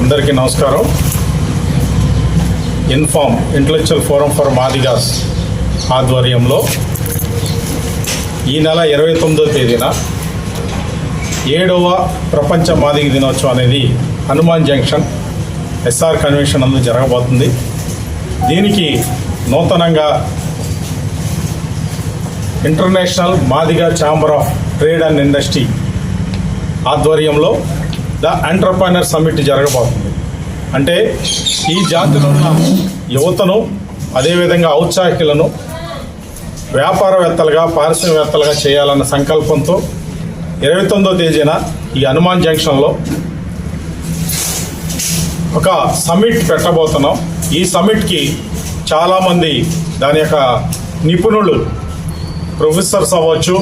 అందరికీ నమస్కారం. Inform intellectual forum for Madigas ఆధ్వర్యంలో ఈ నెల ఇరవై తొమ్మిదో తేదీన ఏడవ ప్రపంచ మాదిగ దినోత్సవం అనేది హనుమాన్ జంక్షన్ ఎస్ఆర్ కన్వెన్షన్ అందు జరగబోతుంది. దీనికి నూతనంగా international Madiga chamber of trade and industry ఆధ్వర్యంలో ద ఎంటర్ప్రైనర్ సమ్మిట్ జరగబోతుంది. అంటే ఈ జాతిలో ఉన్న యువతను అదేవిధంగా ఔత్సాహికులను వ్యాపారవేత్తలుగా పారిశ్రామికవేత్తలుగా చేయాలన్న సంకల్పంతో ఇరవై తొమ్మిదో తేదీన ఈ హనుమాన్ జంక్షన్లో ఒక సమ్మిట్ పెట్టబోతున్నాం. ఈ సమ్మిట్కి చాలామంది దాని యొక్క నిపుణులు ప్రొఫెసర్స్ అవ్వచ్చు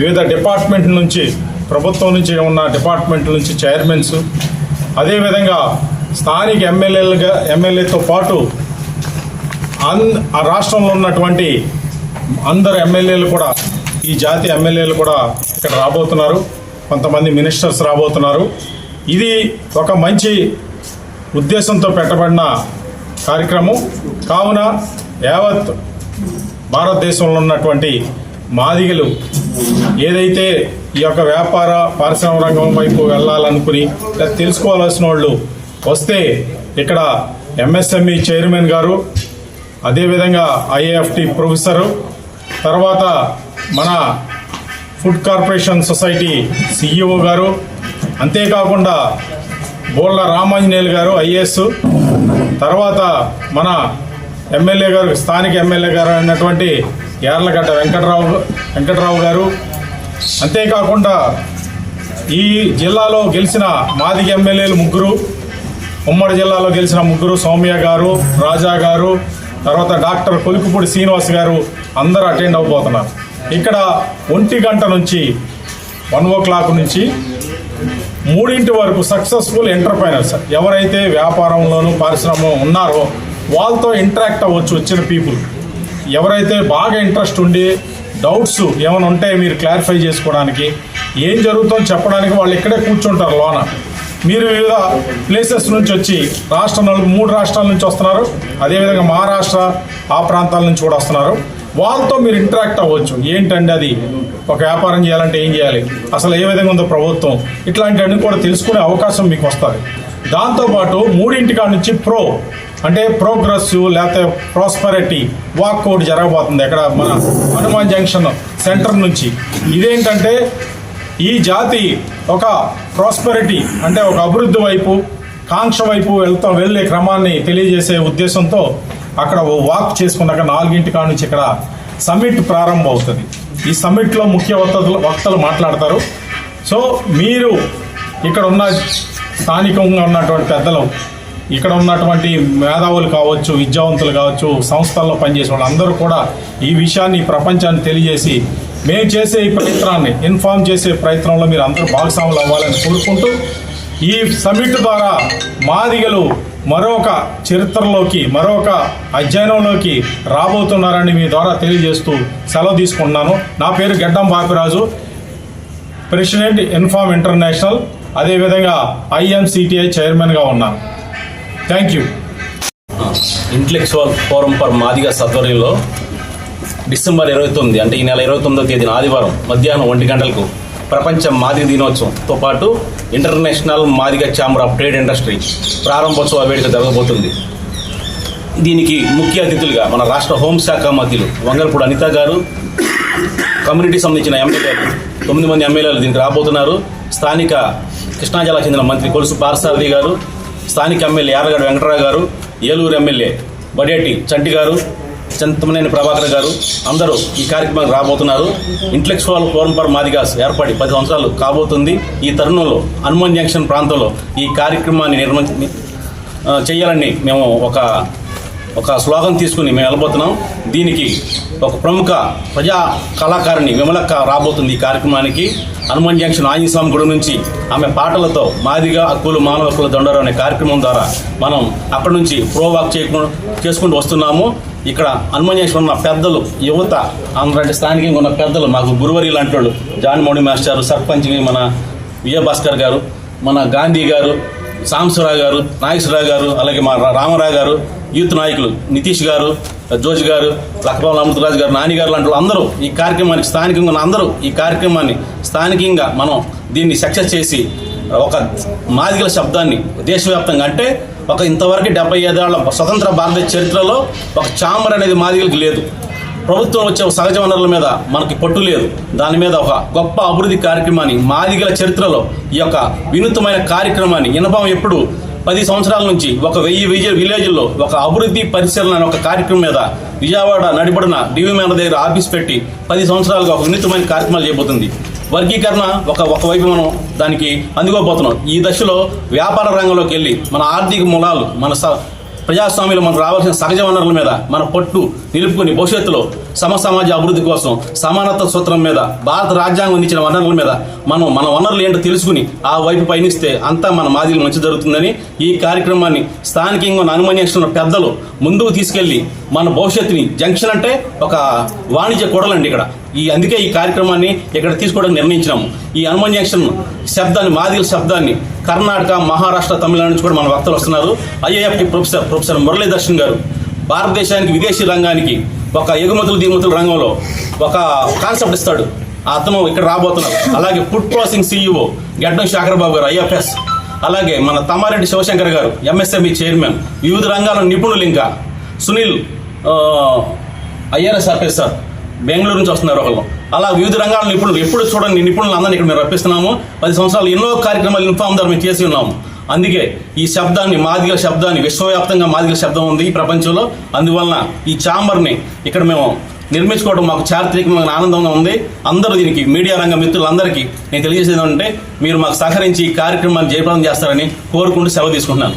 వివిధ డిపార్ట్మెంట్ నుంచి ప్రభుత్వం నుంచి ఉన్న డిపార్ట్మెంట్ నుంచి చైర్మన్స్ అదేవిధంగా స్థానిక ఎమ్మెల్యేలుగా ఎమ్మెల్యేతో పాటు అన్ ఆ రాష్ట్రంలో ఉన్నటువంటి అందరు ఎమ్మెల్యేలు కూడా ఈ జాతి ఎమ్మెల్యేలు కూడా ఇక్కడ రాబోతున్నారు. కొంతమంది మినిస్టర్స్ రాబోతున్నారు. ఇది ఒక మంచి ఉద్దేశంతో పెట్టబడిన కార్యక్రమం. కావున యావత్ భారతదేశంలో ఉన్నటువంటి మాదిగలు ఏదైతే ఈ యొక్క వ్యాపార పారిశ్రామిక రంగం వైపు వెళ్ళాలనుకుని తెలుసుకోవాల్సిన వాళ్ళు వస్తే ఇక్కడ ఎంఎస్ఎంఈ చైర్మన్ గారు అదేవిధంగా ఐఏఎఫ్టి ప్రొఫెసరు తర్వాత మన ఫుడ్ కార్పొరేషన్ సొసైటీ సిఇఓ గారు అంతేకాకుండా బోళ్ళ రామాంజనేయులు గారు ఐఏఎస్ తర్వాత మన ఎమ్మెల్యే గారు స్థానిక ఎమ్మెల్యే గారు అయినటువంటి యార్లగడ్డ వెంకటరావు వెంకటరావు గారు. అంతేకాకుండా ఈ జిల్లాలో గెలిచిన మాదిగ ఎమ్మెల్యేలు ముగ్గురు ఉమ్మడి జిల్లాలో గెలిచిన ముగ్గురు సౌమ్య గారు రాజా గారు తర్వాత డాక్టర్ కొలుకుపూడి శ్రీనివాస్ గారు అందరూ అటెండ్ అవ్వబోతున్నారు ఇక్కడ ఒంటి గంట నుంచి వన్ ఓ క్లాక్ నుంచి మూడింటి వరకు సక్సెస్ఫుల్ ఎంటర్ప్రైనర్స్ ఎవరైతే వ్యాపారంలోనూ పరిశ్రమ ఉన్నారో వాళ్ళతో ఇంటరాక్ట్ అవ్వచ్చు వచ్చిన పీపుల్ ఎవరైతే బాగా ఇంట్రెస్ట్ ఉండి డౌట్స్ ఏమైనా ఉంటే మీరు క్లారిఫై చేసుకోవడానికి ఏం జరుగుతుందో చెప్పడానికి వాళ్ళు ఇక్కడే కూర్చుంటారు లోన. మీరు వివిధ ప్లేసెస్ నుంచి వచ్చి రాష్ట్రంలో మూడు రాష్ట్రాల నుంచి వస్తున్నారు. అదేవిధంగా మహారాష్ట్ర ఆ ప్రాంతాల నుంచి కూడా వస్తున్నారు. వాళ్ళతో మీరు ఇంటరాక్ట్ అవ్వచ్చు. ఏంటండి అది? ఒక వ్యాపారం చేయాలంటే ఏం చేయాలి? అసలు ఏ విధంగా ఉందో ప్రభుత్వం? ఇట్లాంటివన్నీ కూడా తెలుసుకునే అవకాశం మీకు వస్తుంది. దాంతోపాటు మూడింటి కాడ నుంచి ప్రో అంటే ప్రోగ్రెసివ్ లేకపోతే ప్రాస్పరిటీ వాక్ అవుట్ జరగబోతుంది ఎక్కడ మన హనుమాన్ జంక్షన్ సెంటర్ నుంచి. ఇదేంటంటే ఈ జాతి ఒక ప్రాస్పరిటీ అంటే ఒక అభివృద్ధి వైపు కాంక్ష వైపు వెళ్తా వెళ్ళే క్రమాన్ని తెలియజేసే ఉద్దేశంతో అక్కడ ఓ వాక్ చేసుకున్నాక నాలుగింటి కాడ నుంచి ఇక్కడ సమ్మిట్ ప్రారంభం అవుతుంది ఈ సమ్మిట్లో ముఖ్య వక్తలు వక్తలు మాట్లాడతారు. సో మీరు ఇక్కడ ఉన్న స్థానికంగా ఉన్నటువంటి పెద్దలు ఇక్కడ ఉన్నటువంటి మేధావులు కావచ్చు విద్యావంతులు కావచ్చు సంస్థల్లో పనిచేసే వాళ్ళు అందరూ కూడా ఈ విషయాన్ని ప్రపంచాన్ని తెలియజేసి మేము చేసే ఈ ప్రయత్నాన్ని ఇన్ఫార్మ్ చేసే ప్రయత్నంలో మీరు అందరూ భాగస్వాములు అవ్వాలని కోరుకుంటూ ఈ సమిట్ ద్వారా మాదిగలు మరొక చరిత్రలోకి మరొక అధ్యయనంలోకి రాబోతున్నారని మీ ద్వారా తెలియజేస్తూ సెలవు తీసుకుంటున్నాను. నా పేరు గడ్డం బాపిరాజు ప్రెసిడెంట్ ఇన్ఫార్మ్ ఇంటర్నేషనల్ అదేవిధంగా ఐఎంసిటిఐ చైర్మన్గా ఉన్నాను. Thank you intellectual forum for Madiga సత్వర్యంలో December ఇరవై తొమ్మిది అంటే ఈ నెల ఇరవై తొమ్మిదో తేదీన ఆదివారం మధ్యాహ్నం ఒంటి గంటలకు ప్రపంచ మాదిగ దినోత్సవంతో పాటు international Madiga chamber of trade industry ప్రారంభోత్సవ వేడుక జరగబోతుంది. దీనికి ముఖ్య అతిథులుగా మన రాష్ట్ర హోంశాఖ మంత్రులు వంగలపూడి అనిత గారు కమ్యూనిటీ సంబంధించిన ఎమ్మెల్యేలు తొమ్మిది మంది ఎమ్మెల్యేలు దీనికి రాబోతున్నారు. స్థానిక కృష్ణా జిల్లా చెందిన మంత్రి కొలుసు పారసారథి గారు స్థానిక ఎమ్మెల్యే యార్లగడ్డ వెంకటరావు గారు ఏలూరు ఎమ్మెల్యే బడేటి చంటి గారు చింతమనేని ప్రభాకర్ గారు అందరూ ఈ కార్యక్రమానికి రాబోతున్నారు. ఇంటలెక్చువల్ ఫోరం ఫర్ మాదిగాస్ ఏర్పడి పది సంవత్సరాలు కాబోతుంది. ఈ తరుణంలో హనుమాన్ జంక్షన్ ప్రాంతంలో ఈ కార్యక్రమాన్ని నిర్మించి చేయాలని మేము ఒక ఒక స్లోగన్ తీసుకుని మేము వెళ్ళబోతున్నాం. దీనికి ఒక ప్రముఖ ప్రజా కళాకారిణి విమలక్క రాబోతుంది ఈ కార్యక్రమానికి. హనుమాన్ జంక్షన్ ఆంజనేయస్వామి గుడి నుంచి ఆమె పాటలతో మాదిగా హక్కులు మానవ హక్కుల దండరు అనే కార్యక్రమం ద్వారా మనం అక్కడ నుంచి ప్రో వాక్ చేయకుండా చేసుకుంటూ వస్తున్నాము. ఇక్కడ హనుమాన్ జంక్షన్ ఉన్న పెద్దలు యువత ఆంధ్రప్రదేశ్ స్థానికంగా ఉన్న పెద్దలు మాకు గురువరి లాంటి వాళ్ళు జాన్ మౌడి మాస్టర్ సర్పంచ్ మన విజయభాస్కర్ గారు మన గాంధీ గారు సాంబశివరావు గారు నాగేశ్వరరావు గారు అలాగే మా రామరావు రామారావు గారు యూత్ నాయకులు నితీష్ గారు జోజ్ గారు లక్కపాల అమృతరాజు గారు నాని గారు లాంటి అందరూ ఈ కార్యక్రమానికి స్థానికంగా ఉన్న అందరూ ఈ కార్యక్రమాన్ని స్థానికంగా మనం దీన్ని సక్సెస్ చేసి ఒక మాదిగల శబ్దాన్ని దేశవ్యాప్తంగా అంటే ఒక ఇంతవరకు డెబ్బై ఐదేళ్ళ స్వతంత్ర భారత చరిత్రలో ఒక చాంబర్ అనేది మాదిగలకి లేదు. ప్రభుత్వం వచ్చే సహజ వనరుల మీద మనకి పట్టు లేదు. దాని మీద ఒక గొప్ప అభివృద్ధి కార్యక్రమాన్ని మాదిగల చరిత్రలో ఈ యొక్క వినూత్నమైన కార్యక్రమాన్ని ఇనపం ఎప్పుడు పది సంవత్సరాల నుంచి ఒక వెయ్యి విజయ విలేజ్లో ఒక అభివృద్ధి పరిశీలన అనే ఒక కార్యక్రమం మీద విజయవాడ నడిబడిన డివి మేన దగ్గర ఆఫీస్ పెట్టి పది సంవత్సరాలుగా ఒక వినూత్నమైన కార్యక్రమాలు చేయబోతుంది వర్గీకరణ ఒక ఒకవైపు మనం దానికి అందుకోబోతున్నాం. ఈ దశలో వ్యాపార రంగంలోకి వెళ్ళి మన ఆర్థిక మూలాలు మన స- ప్రజాస్వామ్యంలో మనకు రావాల్సిన సహజ వనరుల మీద మన పట్టు నిలుపుకుని భవిష్యత్తులో సమ సమాజ అభివృద్ధి కోసం సమానత్వ సూత్రం మీద భారత రాజ్యాంగం ఇచ్చిన వనరుల మీద మనం మన వనరులు ఏంటో తెలుసుకుని ఆ వైపు పయనిస్తే అంతా మన మాదిరి మంచి జరుగుతుందని ఈ కార్యక్రమాన్ని స్థానికంగా అనుమానిస్తున్న పెద్దలు ముందుకు తీసుకెళ్ళి మన భవిష్యత్తుని జంక్షన్ అంటే ఒక వాణిజ్య కొడలండి ఇక్కడ. ఈ అందుకే ఈ కార్యక్రమాన్ని ఇక్కడ తీసుకోవడం నిర్ణయించినాము. ఈ హనుమాన్ జంక్షన్ శబ్దాన్ని మాదిగల శబ్దాన్ని కర్ణాటక మహారాష్ట్ర తమిళనాడు నుంచి కూడా మన వక్తలు వస్తున్నారు. ఐఏఎఫ్టి ప్రొఫెసర్ ప్రొఫెసర్ మురళీదర్శన్ గారు భారతదేశానికి విదేశీ రంగానికి ఒక ఎగుమతులు దిగుమతుల రంగంలో ఒక కాన్సెప్ట్ ఇస్తాడు. అతను ఇక్కడ రాబోతున్నారు. అలాగే ఫుడ్ ప్రాసెసింగ్ సీఈఓ గడ్డం శేఖర్ గారు ఐఎఫ్ఎస్ అలాగే మన తమ్మారెడ్డి శివశంకర్ గారు ఎంఎస్ఎంఈ చైర్మన్. వివిధ రంగాల నిపుణులు ఇంకా. సునీల్ ఐఆర్ఎస్ ఆఫీసర్ బెంగళూరు నుంచి వస్తున్నారు ఒకళ్ళు. అలా వివిధ రంగాల నిపుణులు ఎప్పుడు చూడండి నిపుణులు అందరినీ ఇక్కడ మేము రప్పిస్తున్నాము. పది సంవత్సరాలు ఎన్నో కార్యక్రమాలు ఇన్ఫామ్ ద్వారా మేము చేసి ఉన్నాము. అందుకే ఈ శబ్దాన్ని మాదిగ శబ్దాన్ని విశ్వవ్యాప్తంగా మాదిగ శబ్దం ఉంది ఈ ప్రపంచంలో. అందువలన ఈ చాంబర్ని ఇక్కడ మేము నిర్మించుకోవడం మాకు చారిత్రకమైన ఆనందంగా ఉంది. అందరూ దీనికి మీడియా రంగ మిత్రులందరికీ నేను తెలియజేసేది ఏంటంటే మీరు మాకు సహకరించి ఈ కార్యక్రమాన్ని జయప్రదం చేస్తారని కోరుకుంటూ సెలవు తీసుకుంటున్నాను.